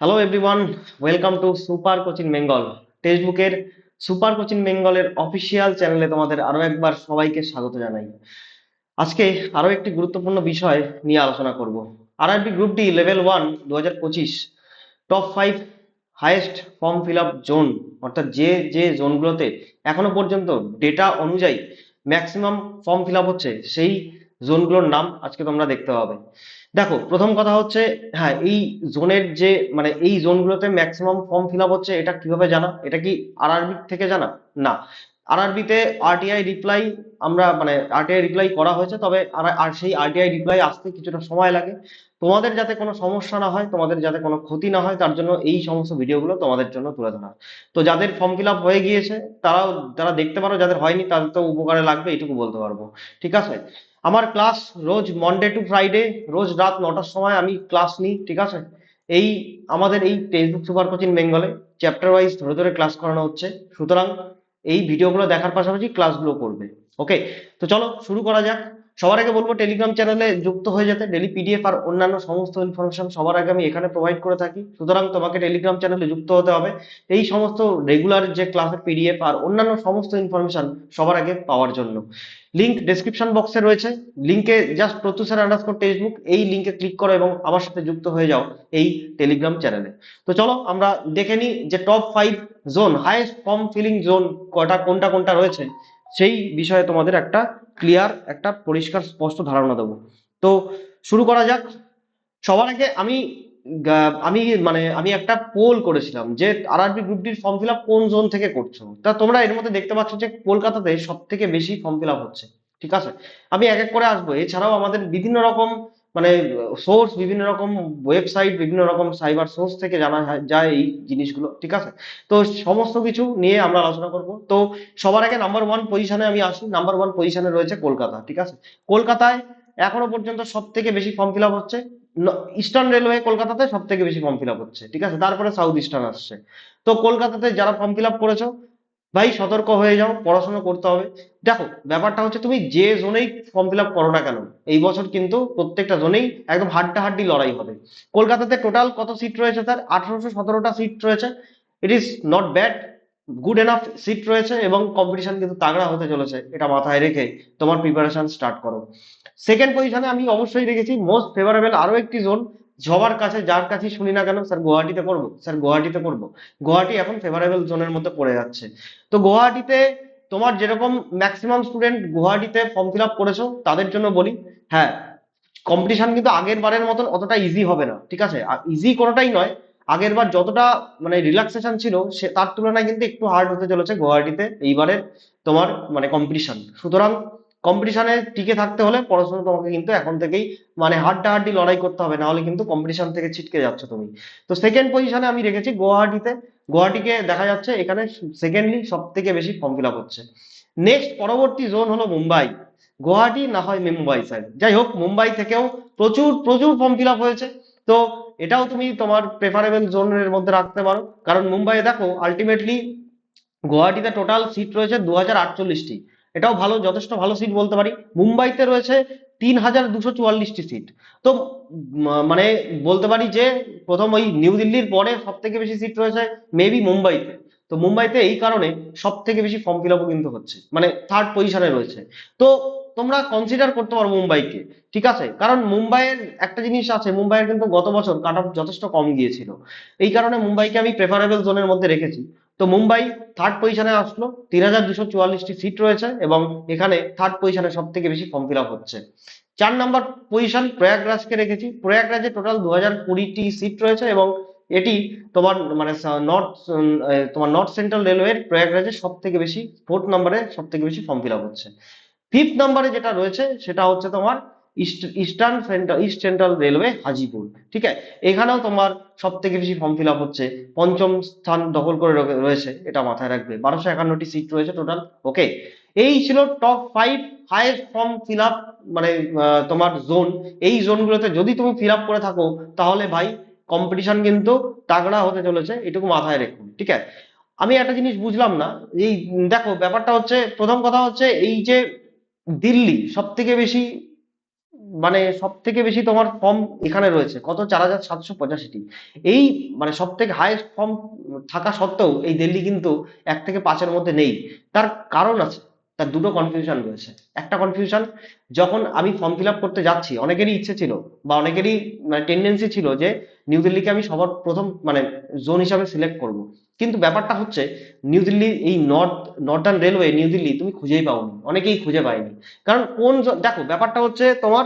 Hello everyone welcome to super coaching Bengal text বুকের super coaching বেঙ্গলের official চ্যানেলে তোমাদের আরও একবার সবাইকে স্বাগত জানাই। আজকে আরও একটি গুরুত্বপূর্ণ বিষয় নিয়ে আলোচনা করব। RRB group D level one দু হাজার পঁচিশ top five highest form fill up zone অর্থাৎ যে যে জোনগুলোতে এখনও পর্যন্ত ডেটা অনুযায়ী ম্যাক্সিমাম ফর্ম ফিল আপ হচ্ছে, সেই জোনগুলোর নাম আজকে তোমরা দেখতে পাবে। দেখো, প্রথম কথা হচ্ছে হ্যাঁ এই জোনের যে মানে এই জোনগুলোতে ম্যাক্সিমাম ফর্ম ফিল হচ্ছে, এটা কীভাবে জানা? এটা কি আরআরবি থেকে জানা? না। আরআরবিতে আরটিআই রিপ্লাই আমরা মানে আরটিআই রিপ্লাই করা হয়েছে, তবে আর সেই আরটিআই রিপ্লাই আসতে কিছুটা সময় লাগে। তোমাদের যাতে কোনো সমস্যা না হয়, তোমাদের যাতে কোনো ক্ষতি না হয়, তার জন্য এই সমস্ত ভিডিওগুলো তোমাদের জন্য তুলে ধরা। তো যাদের ফর্ম ফিল আপ হয়ে গিয়েছে, তারাও তারা দেখতে পারো, যাদের হয়নি, তাদের তো উপকারে লাগবে, এইটুকু বলতে পারব। ঠিক আছে? আমার ক্লাস রোজ মনডে টু ফ্রাইডে রোজ রাত নটার সময় আমি ক্লাস নিই, ঠিক আছে? এই, আমাদের এই টেক্সটবুক সুপার কোচিং বেঙ্গলে চ্যাপ্টার ওয়াইজ ধরে ধরে ক্লাস করানো হচ্ছে। সুতরাং এই ভিডিওগুলো দেখার পাশাপাশি ক্লাসগুলো করবে। ওকে তো চলো, শুরু করা যাক। সবার আগে বলব টেলিগ্রাম চ্যানেলে যুক্ত হয়ে যেতে। ডেলি পিডিএফ আর অন্যান্য সমস্ত ইনফরমেশন সবার আগে আমি এখানে প্রোভাইড করে থাকি। সুতরাং তোমাকে টেলিগ্রাম চ্যানেলে যুক্ত হতে হবে। এই সমস্ত রেগুলার যে ক্লাসের পিডিএফ আর অন্যান্য সমস্ত ইনফরমেশন সবার আগে পাওয়ার জন্য। লিংক ডেসক্রিপশন বক্সে রয়েছে। লিংকে জাস্ট প্রত্যুষার আন্ডারস্কোর টেক্সটবুক এই লিংকে ক্লিক করো এবং আমার সাথে যুক্ত হয়ে যাও এই টেলিগ্রাম চ্যানেলে তো চলো, আমরা দেখে নিই যে top five zone highest form filling zone কটা, কোনটা কোনটা রয়েছে। সেই বিষয়ে তোমাদের একটা ক্লিয়ার একটা পরিষ্কার, স্পষ্ট ধারণা দেবো। তো শুরু করা যাক। সবার আগে আমি আমি মানে আমি একটা পোল করেছিলাম যে আর আরবি গ্রুপ ডির ফর্ম ফিল আপ কোন জোন থেকে করছ? তা তোমরা এর মধ্যে দেখতে পাচ্ছ যে কলকাতাতে সব থেকে বেশি ফর্ম ফিল আপ হচ্ছে। ঠিক আছে? আমি এক এক করে আসব। এছাড়াও আমাদের বিভিন্ন রকম মানে সোর্স বিভিন্ন রকম ওয়েবসাইট বিভিন্ন রকম সাইবার সোর্স থেকে জানা যায় এই জিনিসগুলো, ঠিক আছে? তো সমস্ত কিছু নিয়ে আমরা আলোচনা করব। তো সবার আগে নাম্বার ওয়ান পজিশনে আমি আসি। নাম্বার ওয়ান পজিশনে রয়েছে কলকাতা, ঠিক আছে? কলকাতায় এখনও পর্যন্ত সব থেকে বেশি ফর্ম ফিল হচ্ছে। ইস্টার্ন রেলওয়ে কলকাতাতে সব থেকে বেশি ফর্ম ফিল হচ্ছে, ঠিক আছে? তারপরে সাউথ ইস্টার্ন আসছে। তো কলকাতাতে যারা ফর্ম ফিল করেছ ভাই, সতর্ক হয়ে যাও, পড়াশোনা করতে হবে। দেখো, ব্যাপারটা হচ্ছে তুমি যে জোনেই ফর্ম ফিল আপ করো না কেন, এই বছর কিন্তু প্রত্যেকটা জোনেই একদম হাড্ডাহাড্ডি লড়াই হবে। কলকাতাতে টোটাল কত সিট রয়েছে তার আঠারোশো সতেরোটা সিট রয়েছে। It is not bad good enough seat রয়েছে এবং কম্পিটিশন কিন্তু তাগড়া হতে চলেছে, এটা মাথায় রেখে তোমার প্রিপারেশন স্টার্ট করো। সেকেন্ড পজিশনে আমি অবশ্যই রেখেছি মোস্ট ফেভারেবল আরও একটি জোন সবার কাছে, যার কাছেই শুনি না কেন, স্যার গুয়াহাটিতে করব স্যার গুয়াহাটিতে করব গুয়াহাটি এখন ফেভারেবল জোনের মধ্যে পড়ে যাচ্ছে। তো গুয়াহাটিতে তোমার যেরকম ম্যাক্সিমাম স্টুডেন্ট গুয়াহাটিতে ফর্ম ফিল আপ করেছ, তাদের জন্য বলি হ্যাঁ কম্পিটিশন কিন্তু আগের বারের মতন অতটা ইজি হবে না, ঠিক আছে? আর ইজি কোনোটাই নয়, আগের বার যতটা মানে রিল্যাক্সেশন ছিল, সে তার তুলনায় কিন্তু একটু হার্ড হতে চলেছে গুয়াহাটিতে এইবারে তোমার মানে কম্পিটিশন সুতরাং কম্পিটিশনে টিকে থাকতে হলে পড়াশোনা তোমাকে কিন্তু এখন থেকেই মানে হাড্ডাহাড্ডি লড়াই করতে হবে না হলে কিন্তু কম্পিটিশন থেকে ছিটকে যাচ্ছ তুমি। তো সেকেন্ড পজিশনে আমি রেখেছি গুয়াহাটিতে। গুয়াহাটিকে দেখা যাচ্ছে এখানে সেকেন্ডলি সব থেকে বেশি ফর্ম ফিল আপ হচ্ছে। নেক্সট পরবর্তী জোন হলো মুম্বাই। গুয়াহাটি না হয় মুম্বাই সাইড যাই হোক, মুম্বাই থেকেও প্রচুর প্রচুর ফর্ম ফিল আপ হয়েছে। তো এটাও তুমি তোমার প্রেফারেবল জোনের মধ্যে রাখতে পারো। কারণ মুম্বাইয়ে দেখো আলটিমেটলি গুয়াহাটিতে টোটাল সিট রয়েছে দু হাজার আটচল্লিশটি। এটাও ভালো, যথেষ্ট ভালো সিট বলতে পারি। মুম্বাইতে রয়েছে তিন হাজার দুশো চুয়াল্লিশটি সিট তো মানে বলতে পারি যে প্রথম ওই নিউ দিল্লির পরে সব থেকে বেশি সিট রয়েছে মেবি মুম্বাইতে। তো মুম্বাইতে এই কারণে সব থেকে বেশি ফর্ম ফিল কিন্তু হচ্ছে। মানে থার্ড পজিশনে রয়েছে। তো তোমরা কনসিডার করতে পারো মুম্বাইকে, ঠিক আছে? কারণ মুম্বাইয়ের একটা জিনিস আছে, মুম্বাইয়ের কিন্তু গত বছর কাট অফ যথেষ্ট কম গিয়েছিল। এই কারণে মুম্বাইকে আমি প্রেফারেবল জোনের মধ্যে রেখেছি। তো মুম্বাই থার্ড পজিশনে আসলো, তিন হাজার দুশো চুয়াল্লিশটি সিট রয়েছে এবং এখানে থার্ড পজিশনে সব থেকে বেশি ফর্ম ফিল আপ হচ্ছে। চার নাম্বার পজিশন প্রয়াগরাজকে রেখেছি। প্রয়াগরাজে টোটাল দু হাজার কুড়িটি সিট রয়েছে এবং এটি তোমার মানে নর্থ তোমার নর্থ সেন্ট্রাল রেলওয়ের প্রয়াগরাজে সব থেকে বেশি ফোর্থ নাম্বারে সব থেকে বেশি ফর্ম ফিল আপ হচ্ছে। ফিফথ নাম্বারে যেটা রয়েছে, সেটা হচ্ছে তোমার eastern central, east central railway Hajipur, ঠিক আছে? এখানেও তোমার সব থেকে বেশি ফর্ম ফিল আপ হচ্ছে, পঞ্চম স্থান দখল করে রয়েছে, এটা মাথায় রাখবে। বারোশো একান্নটি সিট রয়েছে টোটাল ওকে এই ছিল top five highest form fill up মানে তোমার জোন এই জোনগুলোতে যদি তুমি ফিল আপ করে থাকো, তাহলে ভাই কম্পিটিশন কিন্তু তাগড়া হতে চলেছে, এটুকু মাথায় রাখুন ঠিক আছে? আমি একটা জিনিস বুঝলাম না, এই, দেখো, ব্যাপারটা হচ্ছে, প্রথম কথা হচ্ছে, এই যে দিল্লি সব থেকে বেশি মানে সব থেকে বেশি তোমার ফর্ম এখানে রয়েছে? কত? চার হাজার সাতশো পঁচাশিটি। এই মানে সব থেকে হায়েস্ট ফর্ম থাকা সত্ত্বেও এই দিল্লি কিন্তু এক থেকে পাঁচের মধ্যে নেই। তার কারণ আছে। তার দুটো কনফিউশন রয়েছে। একটা কনফিউশন যখন আমি ফর্ম ফিল আপ করতে যাচ্ছি, অনেকেরই ইচ্ছে ছিল বা অনেকেরই মানে টেন্ডেন্সি ছিল যে নিউ দিল্লিকে আমি সবার প্রথম মানে জোন হিসাবে সিলেক্ট করব। কিন্তু ব্যাপারটা হচ্ছে নিউ দিল্লি এই north northern railway New Delhi তুমি খুঁজেই পাওনি। অনেকেই খুঁজে পায়নি। কারণ কোন দেখো, ব্যাপারটা হচ্ছে তোমার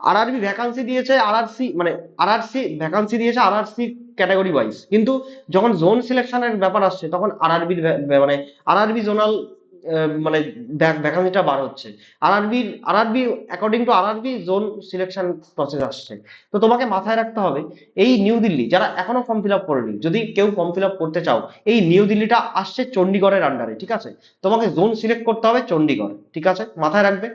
আরআরবি ভ্যাকান্সি দিয়েছে আরআরসি মানে আরআরসি ভ্যাকান্সি দিয়েছে আরআরসি ক্যাটাগরি ওয়াইজ কিন্তু যখন জোন সিলেকশনের ব্যাপার আসছে, তখন আরআরবির মানে আরআরবি জোনাল মানে ভ্যাকান্সিটা বার হচ্ছে। RRB RRB according to RRB zone selection process আসছে। তো তোমাকে মাথায় রাখতে হবে, এই নিউ দিল্লি যারা এখনও ফর্ম ফিল আপ করেনি, যদি কেউ ফর্ম ফিল আপ করতে চাও, এই নিউ দিল্লিটা আসছে চণ্ডীগড়ের আন্ডারে ঠিক আছে? তোমাকে জোন সিলেক্ট করতে হবে চণ্ডীগড় ঠিক আছে? মাথায় রাখবে?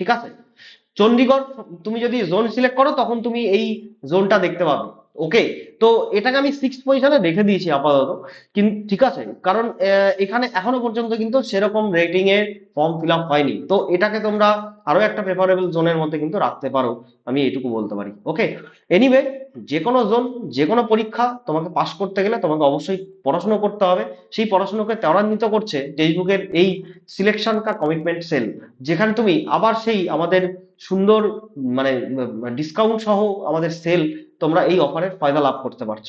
ঠিক আছে? চণ্ডীগড় তুমি যদি জোন সিলেক্ট করো, তখন তুমি এই জোনটা দেখতে পাবে। ওকে তো এটাকে আমি সিক্স পজিশনে রেখে দিয়েছি আপাতত। কিন্তু ঠিক আছে? কারণ এখানে এখনও পর্যন্ত কিন্তু সেরকম রেটিং এর ফর্ম ফিল আপ হয়নি। তো এটাকে তোমরা আরও একটা প্রেফারেবল জোনের মধ্যে কিন্তু রাখতে পারো। আমি এটুকু বলতে পারি। ওকে এনিওয়ে যে কোনো জোন যে কোনো পরীক্ষা তোমাকে পাশ করতে গেলে তোমাকে অবশ্যই পড়াশোনা করতে হবে। সেই পড়াশোনাকে ত্বরান্বিত করছে টেক্সটবুকের এই সিলেকশন কা কমিটমেন্ট সেল যেখানে তুমি আবার সেই আমাদের সুন্দর মানে ডিসকাউন্ট সহ আমাদের সেল তোমরা এই অফারের ফায়দা লাভ করতে পারছ।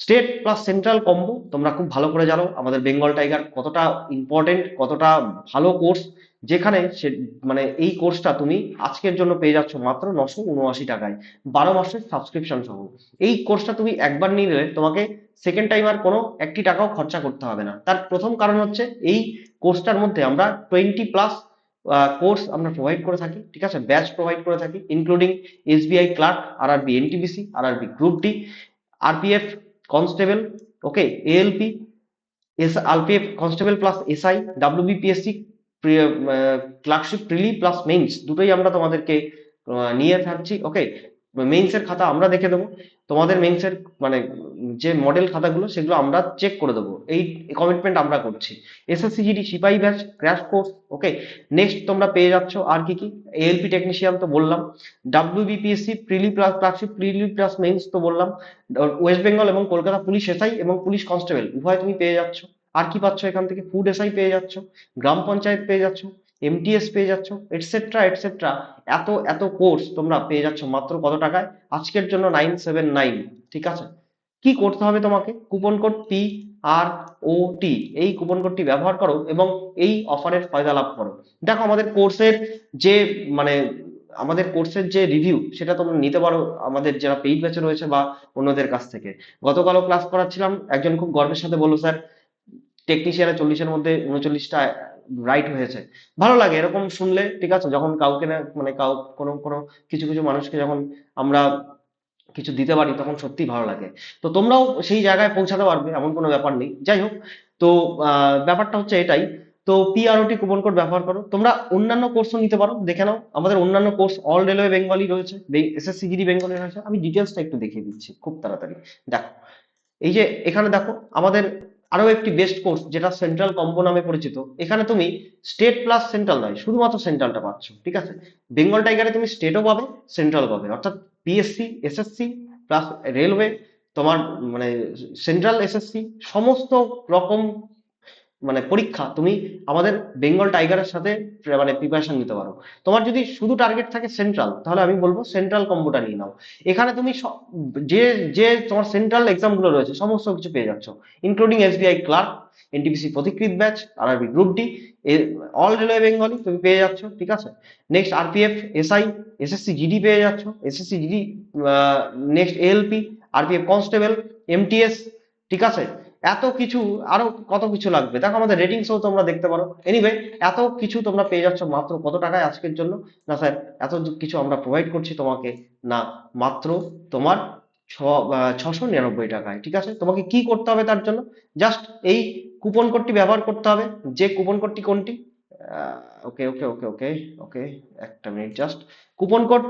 স্টেট প্লাস সেন্ট্রাল কম্বো তোমরা খুব ভালো করে জানো আমাদের বেঙ্গল টাইগার কতটা ইম্পর্টেন্ট কতটা ভালো কোর্স যেখানে সে মানে এই কোর্সটা তুমি আজকের জন্য পেয়ে যাচ্ছ মাত্র নশো উনআশি টাকায়, বারো মাসের সাবস্ক্রিপশন সহ। এই কোর্সটা তুমি একবার নিয়ে নিলে তোমাকে সেকেন্ড টাইম আর কোনো একটি টাকাও খরচা করতে হবে না। তার প্রথম কারণ হচ্ছে এই কোর্সটার মধ্যে আমরা টোয়েন্টি প্লাস কোর্স আমরা প্রোভাইড করে থাকি, ঠিক আছে? ব্যাচ প্রোভাইড করে থাকি ইনক্লুডিং এসবিআই ক্লার্ক আর আর RRB NTPC R B group D RPF constable okay ALP S RPF constable plus SI WBPSC clerkship prelim plus mains দুটোই আমরা তোমাদেরকে নিয়ে থাকছি ওকে মেইনসের খাতা আমরা দেখে দেবো। তোমাদের মেইনসের মানে যে মডেল খাতাগুলো, সেগুলো আমরা চেক করে দেবো। এই কমিটমেন্ট আমরা করছি। এসএসসি জিডি সিপাহি batch crash course okay next তোমরা পেয়ে যাচ্ছ আর কি কি? এএলপি টেকনিশিয়ান তো বললাম। WBPSC prelim plus clerkship prelim plus mains তো বললাম। ওয়েস্ট বেঙ্গল এবং কলকাতা পুলিশ এসআই এবং পুলিশ কনস্টেবল উভয় তুমি পেয়ে যাচ্ছ। আর কি পাচ্ছ এখান থেকে? ফুড এসআই পেয়ে যাচ্ছ। গ্রাম পঞ্চায়েত পেয়ে যাচ্ছ। এমটিএস পেয়ে যাচ্ছ এটসেট্রা এটসেট্রা এত এত কোর্স তোমরা পেয়ে যাচ্ছ মাত্র কত টাকায়? আজকের জন্য নাইন সেভেন নাইন ঠিক আছে? কি করতে হবে তোমাকে? Coupon code P R O T এই কুপন কোডটি ব্যবহার করো এবং এই অফারের ফায়দা লাভ করো। দেখো আমাদের কোর্সের যে মানে আমাদের কোর্সের যে রিভিউ সেটা তোমরা নিতে পারো আমাদের যারা পেইড ব্যাচে রয়েছে বা অন্যদের কাছ থেকে। গতকালও ক্লাস করাচ্ছিলাম, একজন খুব গর্বের সাথে বলল, স্যার টেকনিশিয়ানের চল্লিশের মধ্যে উনচল্লিশটা রাইট হয়েছে। ভালো লাগে, এরকম শুনলে, ঠিক আছে, যখন কাউকে না মানে কাউ, কোনো কোনো কিছু কিছু মানুষকে যখন আমরা কিছু দিতে পারি, তখন সত্যি ভালো লাগে। তো তোমরাও সেই জায়গায় পৌঁছাতে পারবে, এমন কোনো ব্যাপার নেই। যাই হোক, তো ব্যাপারটা হচ্ছে এটাই। তো পিআরওটি কুপন কোড ব্যবহার করো। তোমরা অন্যান্য কোর্সও নিতে পারো, দেখে নাও। আমাদের অন্যান্য কোর্স অল রেলওয়ে বেঙ্গলি রয়েছে এসএসসি জিডি বেঙ্গলি রয়েছে। আমি ডিটেলসটা একটু দেখিয়ে দিচ্ছি, খুব তাড়াতাড়ি। দেখো, এই যে এখানে দেখো, আমাদের আরও একটি বেস্ট কোর্স যেটা সেন্ট্রাল কম্বো নামে পরিচিত। এখানে তুমি স্টেট প্লাস সেন্ট্রাল নয়, শুধুমাত্র সেন্ট্রালটা পাচ্ছ, ঠিক আছে? বেঙ্গল টাইগারে তুমি স্টেটও পাবে সেন্ট্রাল পাবে। অর্থাৎ পিএসসি এসএসসি প্লাস রেলওয়ে তোমার মানে সেন্ট্রাল এসএসসি সমস্ত রকম মানে পরীক্ষা, তুমি আমাদের বেঙ্গল টাইগারের সাথে মানে প্রিপারেশন নিতে পারো। তোমার যদি শুধু টার্গেট থাকে সেন্ট্রাল তাহলে আমি বলব সেন্ট্রাল কম্বোটা নিয়ে নাও। এখানে তুমি যে যে তোমার সেন্ট্রাল এক্সামগুলো রয়েছে, সমস্ত কিছু পেয়ে যাচ্ছ। Including SBI clerk NTPC প্রতিকৃত batch RRB group D all railway Bengali তুমি পেয়ে যাচ্ছ, ঠিক আছে? Next RPF SI SSC GD পেয়ে যাচ্ছ SSC GD next ALP RPF constable MTS ঠিক আছে? এত কিছু, আরও কত কিছু লাগবে? দেখো আমাদের রেটিংসও তোমরা দেখতে পারো। এনিওয়ে এত কিছু তোমরা পেয়ে যাচ্ছ মাত্র কত টাকায় আজকের জন্য? না স্যার এত কিছু আমরা প্রোভাইড করছি তোমাকে না, মাত্র তোমার ছশো নিরানব্বই টাকায়, ঠিক আছে? তোমাকে কি করতে হবে তার জন্য? জাস্ট এই কুপন কোডটি ব্যবহার করতে হবে। যে কুপন কোডটি কোনটি? ওকে ওকে ওকে ওকে ওকে একটা minute just coupon code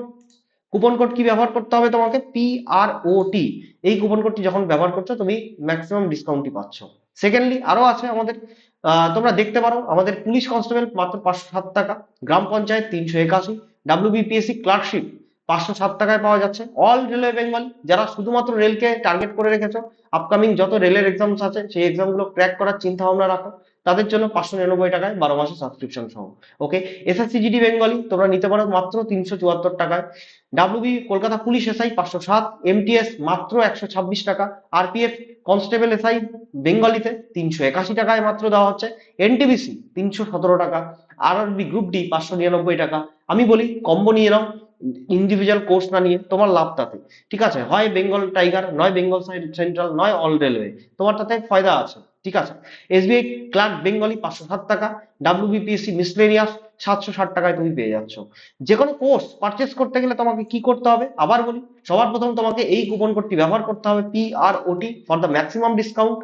coupon code কি ব্যবহার করতে হবে তোমাকে? পি আর ও টি এই কুপন কোডটি যখন ব্যবহার করছ, তুমি ম্যাক্সিমাম ডিসকাউন্টটি পাচ্ছ। সেকেন্ডলি আরও আছে আমাদের তোমরা দেখতে পারো, আমাদের পুলিশ কনস্টেবল মাত্র পাঁচশো সাত টাকা, গ্রাম পঞ্চায়েত তিনশো একাশি ডাব্লিউবিপিএসসি ক্লার্কশিপ পাঁচশো সাত টাকায় পাওয়া যাচ্ছে। অল রেলওয়ে বেঙ্গল যারা শুধুমাত্র রেলকে টার্গেট করে রেখেছো আপকামিং যত রেলের এক্সামস আছে, সেই এক্সামগুলো ক্র্যাক করার চিন্তা ভাবনা রাখো। তাদের জন্য পাঁচশো নিরানব্বই টাকায় বারো মাসের সাবস্ক্রিপশন সহ। ওকে এসএসসি জিডি বেঙ্গলি তোমরা নিতে পারো মাত্র তিনশো চুয়াত্তর টাকায়। ডাব্লিউবি কলকাতা পুলিশ এসআই পাঁচশো সাত এমটিএস মাত্র একশো ছাব্বিশ টাকা। আরপিএফ কনস্টেবল এসআই বেঙ্গলিতে তিনশো একাশি টাকায় মাত্র দেওয়া হচ্ছে। এনটিবিসি তিনশো সতেরো টাকা। আরআরবি গ্রুপ ডি পাঁচশো নিরানব্বই টাকা। আমি বলি কম্বো নিয়ে নাও। ইন্ডিভিজুয়াল কোর্স না নিয়ে তোমার লাভ তাতে ঠিক আছে? হয় বেঙ্গল টাইগার নয় বেঙ্গল সেন্ট্রাল নয় অল রেলওয়ে তোমার তাতে ফায়দা আছে। ঠিক আছে? এসবিআই ক্লার্ক বেঙ্গলি পাঁচশো সাত টাকা ডাব্লিউবিপিএসসি মিসলেনিয়াস সাতশো ষাট টাকায় তুমি পেয়ে যাচ্ছ। যে কোনো কোর্স পারচেস করতে গেলে তোমাকে কি করতে হবে? আবার বলি, সবার প্রথম তোমাকে এই কুপন কোডটি ব্যবহার করতে হবে P R O T for the maximum discount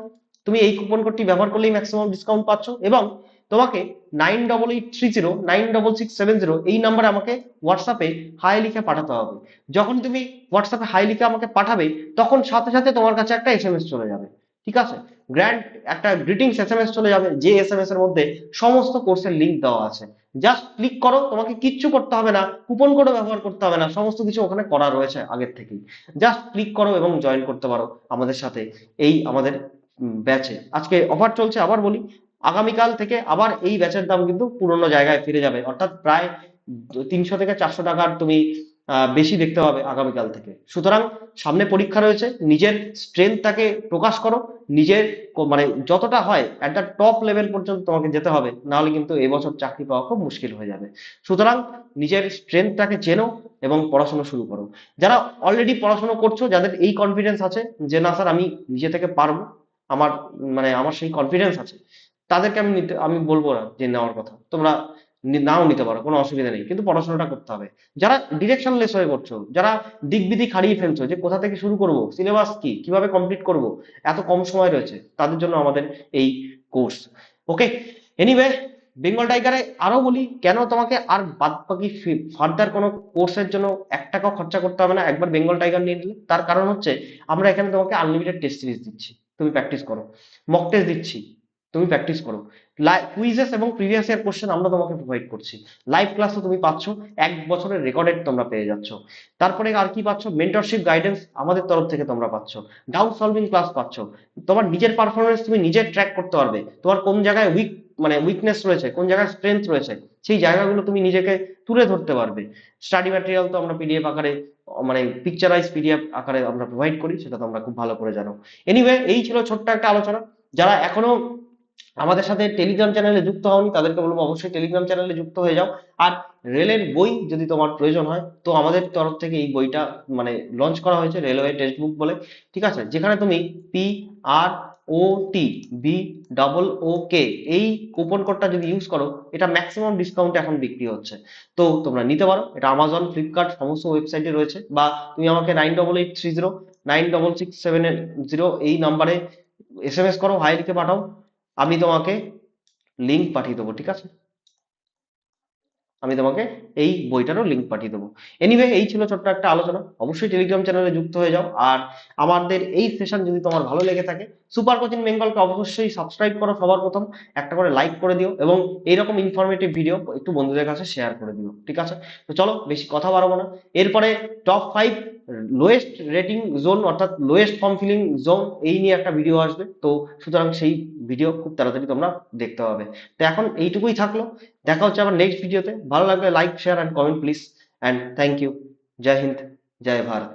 তুমি এই কুপন কোডটি ব্যবহার করলেই ম্যাক্সিমাম ডিসকাউন্ট পাচ্ছ এবং তোমাকে nine double eight three zero nine double six seven zero এই নাম্বারে আমাকে হোয়াটসঅ্যাপে হাই লিখে পাঠাতে হবে। যখন তুমি হোয়াটসঅ্যাপে হাই লিখে আমাকে পাঠাবে, তখন সাথে সাথে তোমার কাছে একটা এস এম এস চলে যাবে। ঠিক আছে? গ্র্যান্ড একটা গ্রিটিংস এস এম এস চলে যাবে, যে এস এম এস এর মধ্যে সমস্ত কোর্সের লিঙ্ক দেওয়া আছে। জাস্ট ক্লিক করো, তোমাকে কিচ্ছু করতে হবে না কুপন কোডও ব্যবহার করতে হবে না, সমস্ত কিছু ওখানে করা রয়েছে আগের থেকেই। জাস্ট ক্লিক করো এবং জয়েন করতে পারো আমাদের সাথে, এই আমাদের ব্যাচে আজকে অফার চলছে, আবার বলি আগামীকাল থেকে আবার এই ব্যাচের দাম কিন্তু পুরনো জায়গায় ফিরে যাবে। অর্থাৎ প্রায় তিনশো থেকে চারশো টাকার তুমি বেশি দেখতে পাবে আগামীকাল থেকে। সুতরাং সামনে পরীক্ষা রয়েছে, নিজের স্ট্রেংথটাকে প্রকাশ করো, নিজের মানে যতটা হয় দ্য টপ লেভেল পর্যন্ত তোমাকে যেতে হবে, নাহলে কিন্তু এবছর চাকরি পাওয়া খুব মুশকিল হয়ে যাবে। সুতরাং নিজের স্ট্রেংথটাকে চেনো এবং পড়াশোনা শুরু করো। যারা অলরেডি পড়াশোনা করছ, যাদের এই কনফিডেন্স আছে যে, না স্যার, আমি নিজে থেকে পারব, আমার মানে আমার সেই কনফিডেন্স আছে তাদেরকে আমি নিতে, আমি বলব না যে নেওয়ার কথা। তোমরা নাও নিতে পারো, কোনো অসুবিধা নেই। কিন্তু পড়াশোনাটা করতে হবে। যারা ডিরেকশনলেস হয়ে করছ যারা দিক বিদিক হারিয়ে ফেলছো যে কোথা থেকে শুরু করব সিলেবাস কি, কীভাবে কমপ্লিট করব, এত কম সময় রয়েছে, তাদের জন্য আমাদের এই কোর্স ওকে এনিওয়ে বেঙ্গল টাইগারে আরও বলি, কেন তোমাকে আর বাদ বাকি ফার্দার কোনো কোর্সের জন্য এক টাকাও খরচা করতে হবে না, একবার বেঙ্গল টাইগার নিয়ে নিলে। তার কারণ হচ্ছে, আমরা এখানে তোমাকে আনলিমিটেড টেস্ট সিরিজ দিচ্ছি। তুমি প্র্যাকটিস করো। মক টেস্ট দিচ্ছি। তুমি প্র্যাকটিস করো। কুইজেস এবং প্রিভিয়াস ইয়ার কোশ্চেন আমরা তোমাকে প্রোভাইড করছি। লাইভ ক্লাসও তুমি পাচ্ছ, এক বছরের রেকর্ডেড তোমরা পেয়ে যাচ্ছ। তারপরে আর কি পাচ্ছ? মেন্টরশিপ গাইডেন্স আমাদের তরফ থেকে তোমরা পাচ্ছ। ডাউট সলভিং ক্লাস পাচ্ছ। তোমার নিজের পারফরমেন্স তুমি নিজে ট্র্যাক করতে পারবে। তোমার কোন জায়গায় উইক মানে উইকনেস রয়েছে, কোন জায়গায় স্ট্রেংথ রয়েছে, সেই জায়গাগুলো তুমি নিজেকে তুলে ধরতে পারবে। স্টাডি ম্যাটেরিয়াল তো আমরা পিডিএফ আকারে মানে পিকচারাইজ পিডিএফ আকারে আমরা প্রোভাইড করি, সেটা তোমরা খুব ভালো করে জানো। এনিওয়ে এই ছিল ছোট্ট একটা আলোচনা। যারা এখনও আমাদের সাথে টেলিগ্রাম চ্যানেলে যুক্ত হওনি, তাদেরকে বলব অবশ্যই টেলিগ্রাম চ্যানেলে যুক্ত হয়ে যাও। আর রেলের বই যদি তোমার প্রয়োজন হয়, তো আমাদের তরফ থেকে এই বইটা মানে লঞ্চ করা হয়েছে রেলওয়ে টেক্সট বুক বলে। ঠিক আছে? যেখানে তুমি P R O T B double O K এই কুপন কোডটা যদি ইউজ করো, এটা ম্যাক্সিমাম ডিসকাউন্ট এখন বিক্রি হচ্ছে। তো তোমরা নিতে পারো। এটা আমাজন ফ্লিপকার্ট সমস্ত ওয়েবসাইটে রয়েছে। বা তুমি আমাকে nine double eight three zero nine double six seven zero এই নাম্বারে এস এম এস করো হাই লিখে পাঠাও। আমি তোমাকে লিংক পাঠিয়ে দেবো, ঠিক আছে? আমি তোমাকে এই বইটারও লিংক পাঠিয়ে দেবো। এনিওয়ে এই ছিল ছোট্ট একটা আলোচনা। অবশ্যই টেলিগ্রাম চ্যানেলে যুক্ত হয়ে যাও। আর আমাদের এই সেশন যদি তোমার ভালো লেগে থাকে সুপার কোচিং বেঙ্গলকে অবশ্যই সাবস্ক্রাইব করো সবার প্রথম। একটা করে লাইক করে দিও এবং এইরকম ইনফরমেটিভ ভিডিও একটু বন্ধুদের কাছে শেয়ার করে দিও, ঠিক আছে? তো চলো, বেশি কথা বাড়াবো না। এরপরে top five lowest rating zone অর্থাৎ লোয়েস্ট ফর্ম ফিলিং জোন এই নিয়ে একটা ভিডিও আসবে। তো সুতরাং সেই ভিডিও খুব তাড়াতাড়ি তোমরা দেখতে পাবে। তো এখন এইটুকুই থাকল। দেখা হচ্ছে আবার নেক্সট ভিডিওতে ভালো লাগলে like share and comment please and thank you Jai Hind Jai Bharat